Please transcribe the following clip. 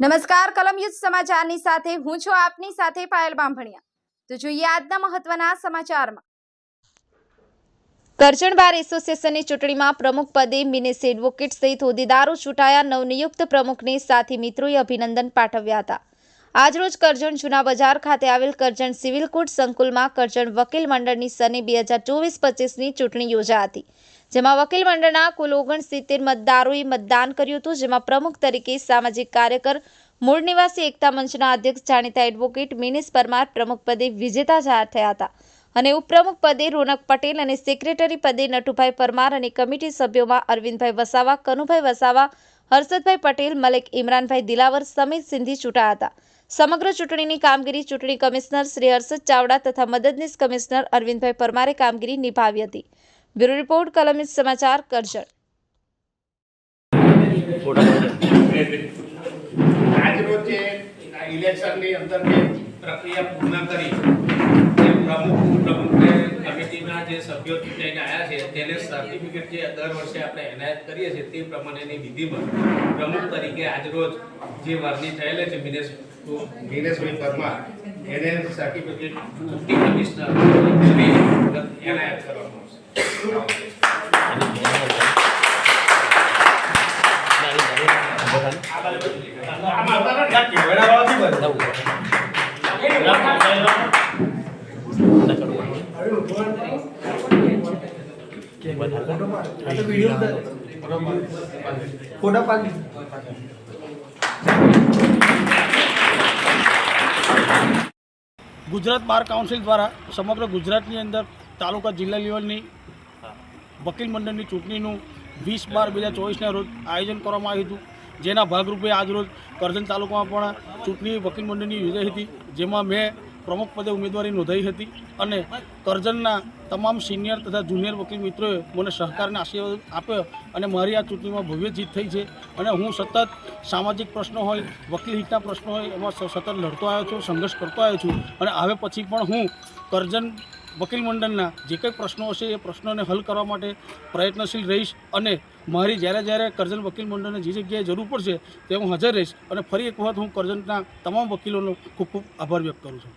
નમસ્કાર કલમયુદ્ધ સમાચારની સાથે હું છું આપની સાથે પાયલ બાંભણિયા. તો જોઈએ આજના મહત્વના સમાચારમાં. કરજણ બાર એસોસિએશનની ચૂંટણીમાં પ્રમુખ પદે મિનેસ એડવોકેટ સહિત હોદ્દેદારો ચૂંટાયા. નવનિયુક્ત પ્રમુખને સાથી મિત્રોએ અભિનંદન પાઠવ્યા હતા. આજરોજ કરજણ જૂના બજાર ખાતે આવેલ કરજણ સિવિલ કોર્ટ સંકુલમાં કરજણ વકીલ મંડળની સને બે હજાર ચોવીસ પચીસની ચૂંટણી યોજા હતી, જેમાં વકીલ મંડળના કુલ ઓગણસિત્તેર મતદારોએ મતદાન કર્યું હતું, જેમાં પ્રમુખ તરીકે સામાજિક કાર્યકર, મૂળ નિવાસી એકતા મંચના અધ્યક્ષ, જાણીતા એડવોકેટ મિનેશ પરમાર, પ્રમુખ પદે વિજેતા જાહેર થયા હતા અને ઉપપ્રમુખ પદે રોનક પટેલ અને સેક્રેટરી પદે નટુભાઈ પરમાર અને કમિટી સભ્યોમાં અરવિંદભાઈ વસાવા, કનુભાઈ વસાવા, હર્ષદભાઈ પટેલ, મલેક ઇમરાનભાઈ દિલાવર સમિત સિંધી ચૂંટાયા હતા. સમગ્ર ચૂંટણીની કામગીરી ચૂંટણી કમિશનર શ્રી હર્ષદ ચાવડા તથા મદદનીશ કમિશનર અરવિંદભાઈ પરમારે કામગીરી નિભાવી હતી. બ્યુરો રિપોર્ટ, કલમિત સમાચાર, કરજણ. પ્રમુખ તરીકે આજરોજ જે વરણી થયેલ છે, મિનેશ મિનેશભાઈ પરમાર એને સર્ટિફિકેટ ચૂંટણી કમિશનર શ્રી એનાયત કરવામાં આવશે ફોટા પાડી ગુજરાત બાર કાઉન્સિલ દ્વારા સમગ્ર ગુજરાતની અંદર તાલુકા જિલ્લા લેવલની વકીલ મંડળની ચૂંટણીનું વીસ બાર બે હજાર ચોવીસના રોજ આયોજન કરવામાં આવ્યું હતું. જેના ભાગરૂપે આજરોજ કરજણ તાલુકામાં પણ ચૂંટણી વકીલ મંડળની યોજાઈ હતી. જેમાં મેં પ્રમુખ પદે ઉમેદવારી નોંધાઈ હતી અને કરજણના તમામ સિનિયર તથા જુનિયર વકીલ મિત્રોએ મને સહકારને આશીર્વાદ આપ્યો અને મારી આ ચૂંટણીમાં ભવ્ય જીત થઈ છે. અને હું સતત સામાજિક પ્રશ્નો હોય, વકીલ હિતના પ્રશ્નો હોય, એમાં સતત લડતો આવ્યો છું, સંઘર્ષ કરતો આવ્યો છું. અને હવે પછી પણ હું કરજણ વકીલ મંડળના જે કંઈ પ્રશ્નો હશે એ પ્રશ્નોને હલ કરવા માટે પ્રયત્નશીલ રહીશ અને મારી જ્યારે જ્યારે કરજણ વકીલ મંડળને જે જગ્યાએ જરૂર પડશે તે હું હાજર રહીશ. અને ફરી એક વખત હું કરજણના તમામ વકીલોનો ખૂબ ખૂબ આભાર વ્યક્ત કરું છું.